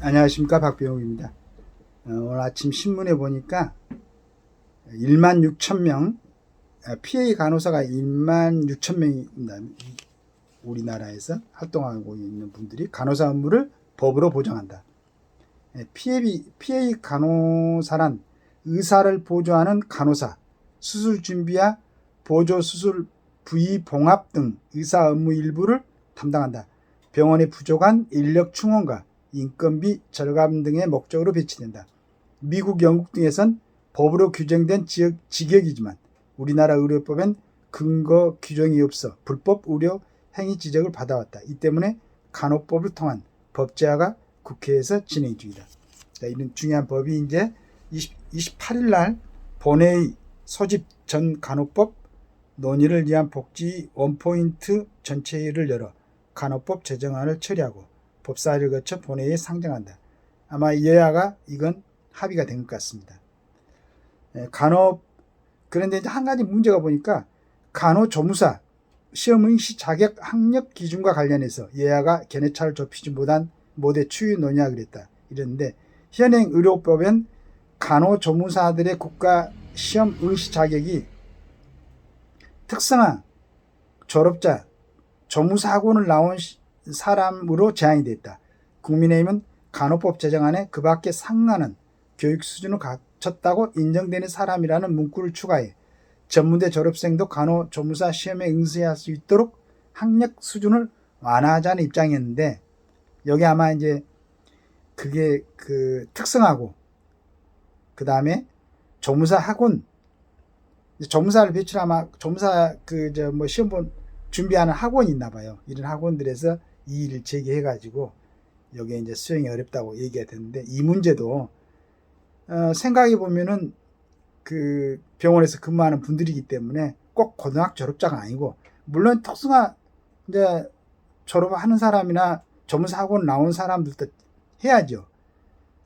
안녕하십니까 박병욱입니다. 어, 오늘 아침 신문에 보니까 1만 6천 명 아, PA 간호사가 1만 6천 명입니다. 우리나라에서 활동하고 있는 분들이 간호사 업무를 법으로 보장한다. 예, PA, PA 간호사란 의사를 보조하는 간호사, 수술 준비와 보조 수술 부위 봉합 등 의사 업무 일부를 담당한다. 병원의 부족한 인력 충원과 인건비 절감 등의 목적으로 배치된다. 미국, 영국 등에선 법으로 규정된 지역, 직역이지만 우리나라 의료법엔 근거 규정이 없어 불법 의료 행위 지적을 받아왔다. 이 때문에 간호법을 통한 법 제화가 국회에서 진행 중이다. 자, 이런 중요한 법이 이제 20, 28일 날 본회의 소집 전 간호법 논의를 위한 복지 원포인트 전체회의를 열어 간호법 제정안을 처리하고 법사위를 거쳐 본회의에 상정한다. 아마 여야가 이건 합의가 된 것 같습니다. 예, 간호 그런데 이제 한 가지 문제가 보니까 간호조무사 시험 응시 자격 학력 기준과 관련해서 여야가 견해차를 좁히지 못한 못해 추유 논의하기로 했다. 이랬는데 현행 의료법엔 간호조무사들의 국가 시험 응시 자격이 특성화 졸업자 조무사 학원을 나온 사람으로 제한이 됐다. 국민의힘은 간호법 제정안에 그 밖에 상하는 교육 수준을 갖췄다고 인정되는 사람이라는 문구를 추가해 전문대 졸업생도 간호 조무사 시험에 응시할 수 있도록 학력 수준을 완화하자는 입장이었는데 여기 아마 이제 그게 그 특성하고 그 다음에 조무사 학원 조무사를 배출 아마 조무사 그 저 뭐 시험 본 준비하는 학원이 있나 봐요. 이런 학원들에서 이 일을 제기해 가지고 여기에 이제 수행이 어렵다고 얘기가 됐는데 이 문제도 어, 생각해 보면은 그 병원에서 근무하는 분들이기 때문에 꼭 고등학교 졸업자가 아니고 물론 특수가 이제 졸업하는 사람이나 전문사 학원 나온 사람들도 해야죠.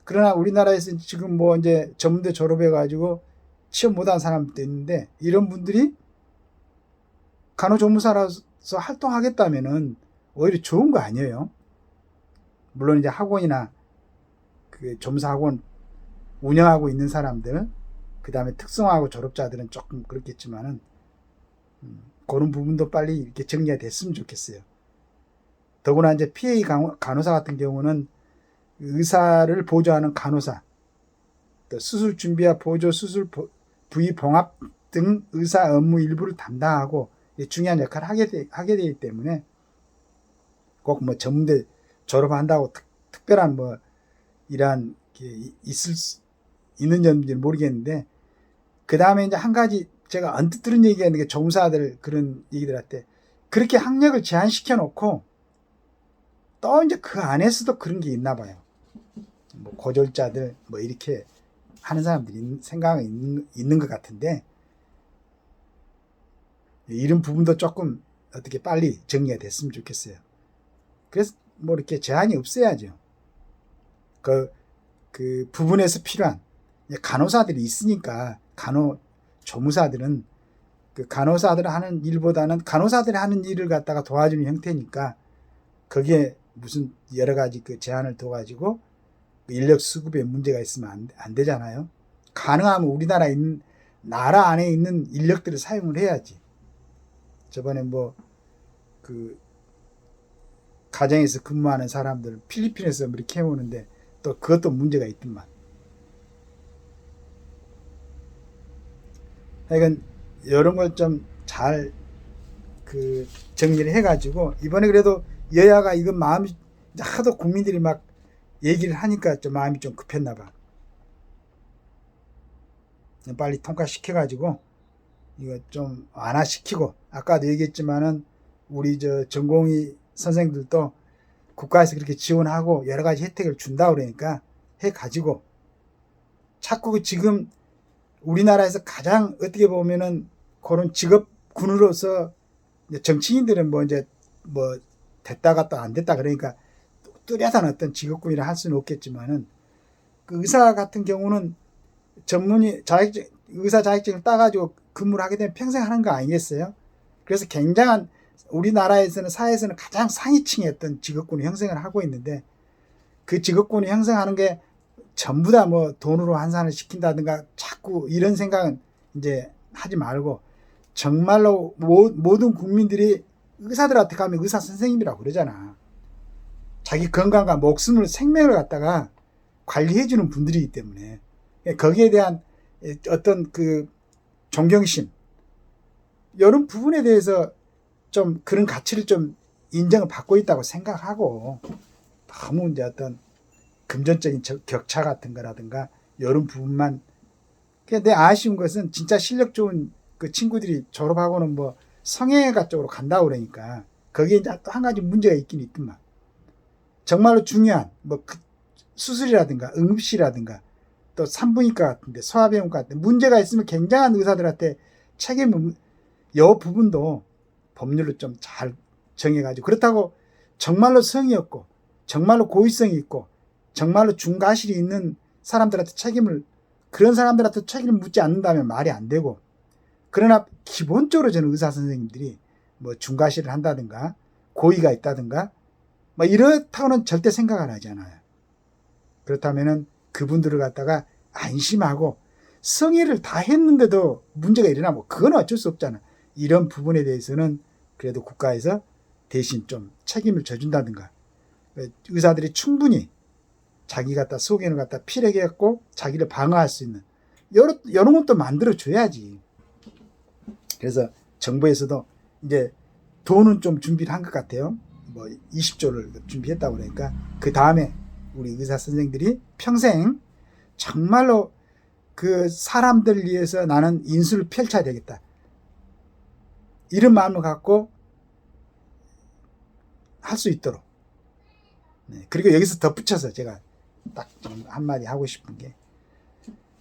그러나 우리나라에서 지금 뭐 이제 전문대 졸업해 가지고 취업 못한 사람도 있는데 이런 분들이 간호조무사라서 활동하겠다면은 오히려 좋은 거 아니에요. 물론 이제 학원이나 그 조무사 학원 운영하고 있는 사람들, 그 다음에 특성화하고 졸업자들은 조금 그렇겠지만은 음, 그런 부분도 빨리 이렇게 정리가 됐으면 좋겠어요. 더구나 이제 PA 간호사 같은 경우는 의사를 보조하는 간호사, 또 수술 준비와 보조 수술 부위 봉합 등 의사 업무 일부를 담당하고 중요한 역할을 하게, 되, 하게 되기 때문에 꼭 뭐 전문대 졸업한다고 특, 특별한 뭐 이러한 게 있을 수, 있는지 모르겠는데 그 다음에 이제 한 가지 제가 언뜻 들은 얘기가 있는 게 조무사들 그런 얘기들한테 그렇게 학력을 제한시켜 놓고 또 이제 그 안에서도 그런 게 있나 봐요. 뭐 고졸자들 뭐 이렇게 하는 사람들이 생각이 있는, 있는 것 같은데 이런 부분도 조금 어떻게 빨리 정리가 됐으면 좋겠어요. 그래서 뭐 이렇게 제한이 없어야죠. 그, 그 부분에서 필요한 간호사들이 있으니까 간호 조무사들은 그 간호사들 하는 일보다는 간호사들이 하는 일을 갖다가 도와주는 형태니까 거기에 무슨 여러 가지 그 제한을 둬가지고 인력 수급에 문제가 있으면 안, 안 되잖아요. 가능하면 우리나라 있는 나라 안에 있는 인력들을 사용을 해야지. 저번에 뭐 그 가정에서 근무하는 사람들 필리핀에서 뭐 이렇게 해오는데 또 그것도 문제가 있더만. 하여간 이런 걸 좀 잘 그 정리를 해가지고 이번에 그래도 여야가 이건 마음이 하도 국민들이 막 얘기를 하니까 좀 마음이 좀 급했나 봐. 빨리 통과시켜가지고 이거 좀 완화시키고 아까도 얘기했지만은 우리 저 전공의 선생들도 국가에서 그렇게 지원하고 여러 가지 혜택을 준다 그러니까 해 가지고 자꾸 지금 우리나라에서 가장 어떻게 보면은 그런 직업군으로서 정치인들은 뭐 이제 뭐 됐다 갔다 안 됐다 그러니까 뚜렷한 어떤 직업군이라 할 수는 없겠지만은 그 의사 같은 경우는 전문의 자격증 의사 자격증을 따가지고 근무를 하게 되면 평생 하는 거 아니겠어요? 그래서 굉장한 우리나라에서는 사회에서는 가장 상위층의 어떤 직업군을 형성을 하고 있는데 그 직업군을 형성하는 게 전부 다 뭐 돈으로 환산을 시킨다든가 자꾸 이런 생각은 이제 하지 말고 정말로 모, 모든 국민들이 의사들한테 가면 의사 선생님이라고 그러잖아. 자기 건강과 목숨을 생명을 갖다가 관리해 주는 분들이기 때문에 거기에 대한 어떤 그 존경심 이런 부분에 대해서 좀 그런 가치를 좀 인정을 받고 있다고 생각하고 너무 이제 어떤 금전적인 저- 격차 같은 거라든가 이런 부분만 내 아쉬운 것은 진짜 실력 좋은 그 친구들이 졸업하고는 뭐 성형외과 쪽으로 간다고 그러니까 거기에 이제 또 한 가지 문제가 있긴 있더만. 정말로 중요한 뭐 그 수술이라든가 응급실이라든가 또 산부인과 같은데 소아병원과 같은 문제가 있으면 굉장한 의사들한테 책임을 여 부분도 법률로 좀잘 정해가지고 그렇다고 정말로 성의 없고 정말로 고의성이 있고 정말로 중과실이 있는 사람들한테 책임을 그런 사람들한테 책임을 묻지 않는다면 말이 안 되고 그러나 기본적으로 저는 의사 선생님들이 뭐 중과실을 한다든가 고의가 있다든가 뭐 이렇다고는 절대 생각 안 하지 않아요. 그렇다면은 그분들을 갖다가 안심하고 성의를 다 했는데도 문제가 일어나면 그건 어쩔 수 없잖아. 이런 부분에 대해서는 그래도 국가에서 대신 좀 책임을 져준다든가 의사들이 충분히 자기 갖다 속에는 갖다 피력했고 자기를 방어할 수 있는 여러 이런 것도 만들어 줘야지. 그래서 정부에서도 이제 돈은 좀 준비를 한 것 같아요. 뭐 20조를 준비했다고 그러니까 그 다음에 우리 의사 선생들이 평생 정말로 그 사람들 위해서 나는 인수를 펼쳐야 되겠다. 이런 마음을 갖고 할 수 있도록. 네, 그리고 여기서 덧붙여서 제가 딱좀 한마디 하고 싶은 게.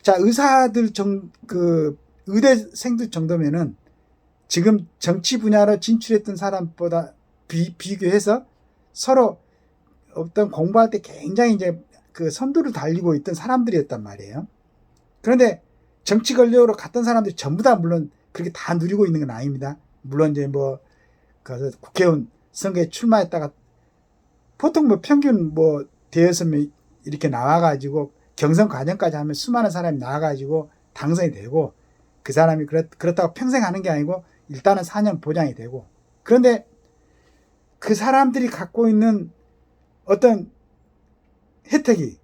자, 의사들 정, 그, 의대생들 정도면은 지금 정치 분야로 진출했던 사람보다 비, 비교해서 서로 어떤 공부할 때 굉장히 이제 그 선두를 달리고 있던 사람들이었단 말이에요. 그런데 정치 권력으로 갔던 사람들이 전부 다 물론 그렇게 다 누리고 있는 건 아닙니다. 물론 이제 뭐, 그 국회의원 선거에 출마했다가 보통 뭐 평균 뭐 대여섯 명 이렇게 나와가지고 경선 과정까지 하면 수많은 사람이 나와가지고 당선이 되고 그 사람이 그렇, 그렇다고 평생 하는 게 아니고 일단은 4년 보장이 되고 그런데 그 사람들이 갖고 있는 어떤 혜택이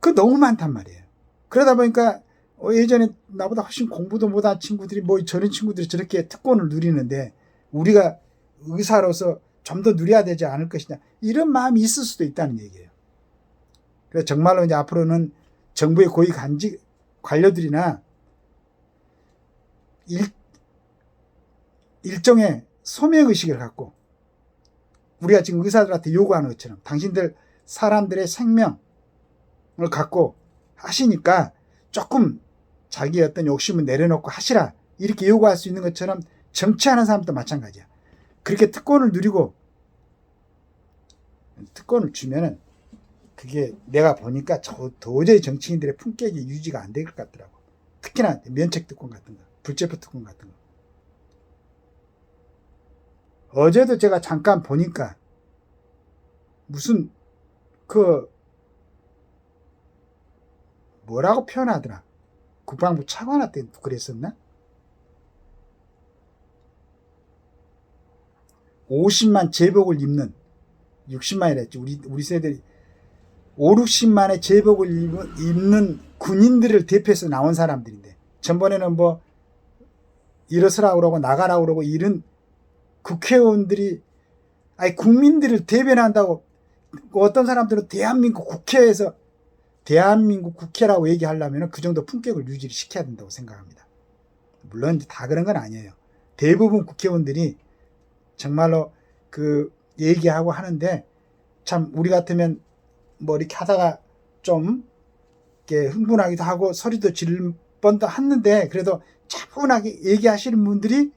그 너무 많단 말이에요. 그러다 보니까 어, 예전에 나보다 훨씬 공부도 못한 친구들이 뭐 저런 친구들이 저렇게 특권을 누리는데 우리가 의사로서 좀 더 누려야 되지 않을 것이냐 이런 마음이 있을 수도 있다는 얘기예요. 그래서 정말로 이제 앞으로는 정부의 고위 간직 관료들이나 일, 일종의 소명 의식을 갖고 우리가 지금 의사들한테 요구하는 것처럼 당신들 사람들의 생명을 갖고 하시니까 조금 자기 어떤 욕심을 내려놓고 하시라 이렇게 요구할 수 있는 것처럼 정치하는 사람도 마찬가지야. 그렇게 특권을 누리고 특권을 주면은 그게 내가 보니까 저 도저히 정치인들의 품격이 유지가 안 될 것 같더라고. 특히나 면책 특권 같은 거, 불체포 특권 같은 거. 어제도 제가 잠깐 보니까 무슨 그 뭐라고 표현하더라. 국방부 차관할 때 그랬었나? 50만 제복을 입는 60만이랬지. 우리 우리 세대들이 5, 60만의 제복을 입는 군인들을 대표해서 나온 사람들인데 전번에는 뭐 일어서라 그러고 나가라 그러고 이런 국회의원들이 아니 국민들을 대변한다고 어떤 사람들은 대한민국 국회에서 대한민국 국회라고 얘기하려면 그 정도 품격을 유지를 시켜야 된다고 생각합니다. 물론 다 그런 건 아니에요. 대부분 국회의원들이 정말로 그 얘기하고 하는데 참 우리 같으면 뭐 이렇게 하다가 좀 이렇게 흥분하기도 하고 소리도 지를 뻔도 했는데 그래도 차분하게 얘기하시는 분들이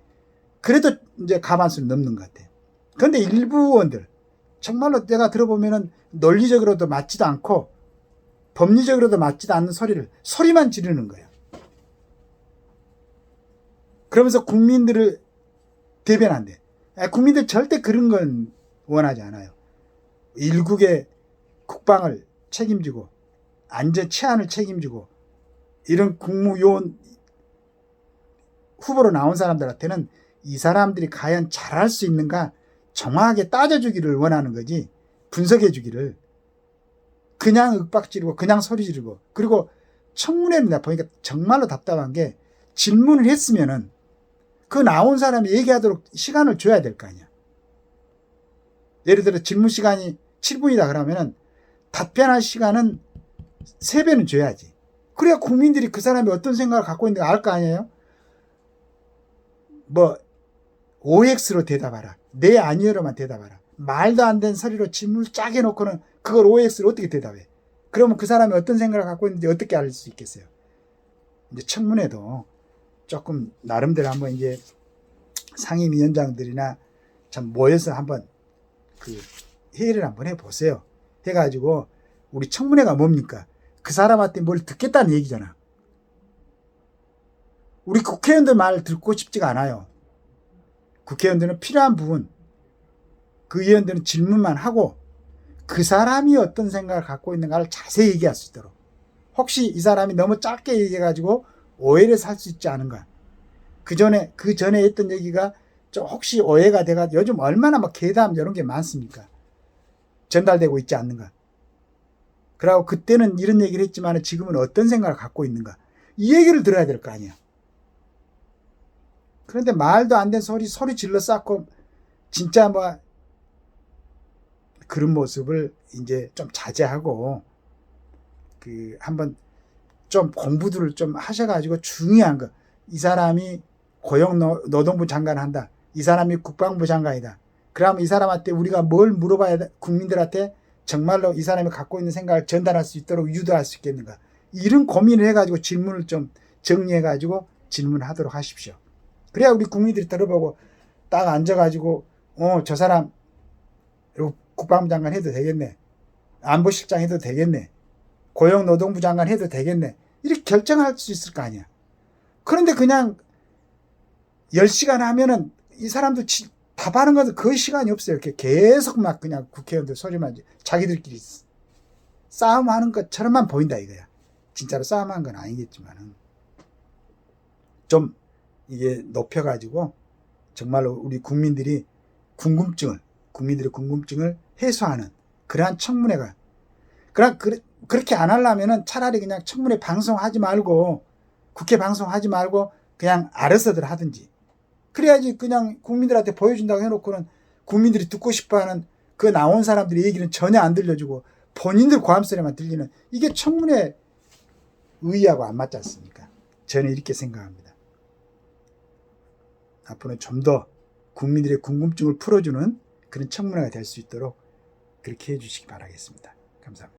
그래도 이제 가만수를 넘는 것 같아요. 그런데 일부 의원들 정말로 내가 들어보면은 논리적으로도 맞지도 않고 법리적으로도 맞지도 않는 소리를 소리만 지르는 거예요. 그러면서 국민들을 대변한대. 아, 국민들 절대 그런 건 원하지 않아요. 일국의 국방을 책임지고 안전 치안을 책임지고 이런 국무요원 후보로 나온 사람들한테는 이 사람들이 과연 잘할 수 있는가 정확하게 따져주기를 원하는 거지 분석해주기를 그냥 윽박 지르고 그냥 소리 지르고 그리고 청문회를 내가 보니까 정말로 답답한 게 질문을 했으면은 그 나온 사람이 얘기하도록 시간을 줘야 될 거 아니야. 예를 들어 질문 시간이 7분이다 그러면은 답변할 시간은 3배는 줘야지. 그래야 국민들이 그 사람이 어떤 생각을 갖고 있는지 알 거 아니에요? 뭐 OX로 대답하라. 네 아니요로만 대답하라. 말도 안 되는 소리로 질문을 짜게 놓고는 그걸 OX로 어떻게 대답해? 그러면 그 사람이 어떤 생각을 갖고 있는지 어떻게 알 수 있겠어요? 이제 청문회도 조금 나름대로 한번 이제 상임위원장들이나 참 모여서 한번 그 회의를 한번 해보세요. 해가지고 우리 청문회가 뭡니까? 그 사람한테 뭘 듣겠다는 얘기잖아. 우리 국회의원들 말 듣고 싶지가 않아요. 국회의원들은 필요한 부분, 그 의원들은 질문만 하고 그 사람이 어떤 생각을 갖고 있는가를 자세히 얘기할 수 있도록. 혹시 이 사람이 너무 짧게 얘기해가지고 오해를 살 수 있지 않은가. 그 전에, 그 전에 했던 얘기가 좀 혹시 오해가 돼가 요즘 얼마나 막 괴담 이런 게 많습니까? 전달되고 있지 않는가. 그러고 그때는 이런 얘기를 했지만 지금은 어떤 생각을 갖고 있는가. 이 얘기를 들어야 될 거 아니야. 그런데 말도 안 된 소리, 소리 질러 쌓고 진짜 뭐 그런 모습을 이제 좀 자제하고 그 한번 좀 공부들을 좀 하셔가지고 중요한 거. 이 사람이 고용 노동부 장관을 한다. 이 사람이 국방부 장관이다. 그러면 이 사람한테 우리가 뭘 물어봐야 돼? 국민들한테 정말로 이 사람이 갖고 있는 생각을 전달할 수 있도록 유도할 수 있겠는가? 이런 고민을 해가지고 질문을 좀 정리해가지고 질문하도록 하십시오. 그래야 우리 국민들이 들어보고 딱 앉아가지고 어 저 사람 국방부 장관 해도 되겠네. 안보실장 해도 되겠네. 고용노동부 장관 해도 되겠네. 이렇게 결정할 수 있을 거 아니야. 그런데 그냥 10시간 하면은 이 사람들 지- 답하는 것은 거의 시간이 없어요. 이렇게 계속 막 그냥 국회의원들 소리만 자기들끼리 싸움하는 것처럼만 보인다 이거야. 진짜로 싸움한 건 아니겠지만은 좀 이게 높여가지고 정말로 우리 국민들이 궁금증을 국민들의 궁금증을 해소하는 그러한 청문회가 그러, 그, 그렇게 안 하려면은 차라리 그냥 청문회 방송하지 말고 국회 방송하지 말고 그냥 알아서들 하든지 그래야지 그냥 국민들한테 보여준다고 해놓고는 국민들이 듣고 싶어하는 그 나온 사람들의 얘기는 전혀 안 들려주고 본인들 고함소리만 들리는 이게 청문회 의의하고 안 맞지 않습니까? 저는 이렇게 생각합니다. 앞으로 좀더 국민들의 궁금증을 풀어주는 그런 청문회가 될 수 있도록 그렇게 해주시기 바라겠습니다. 감사합니다.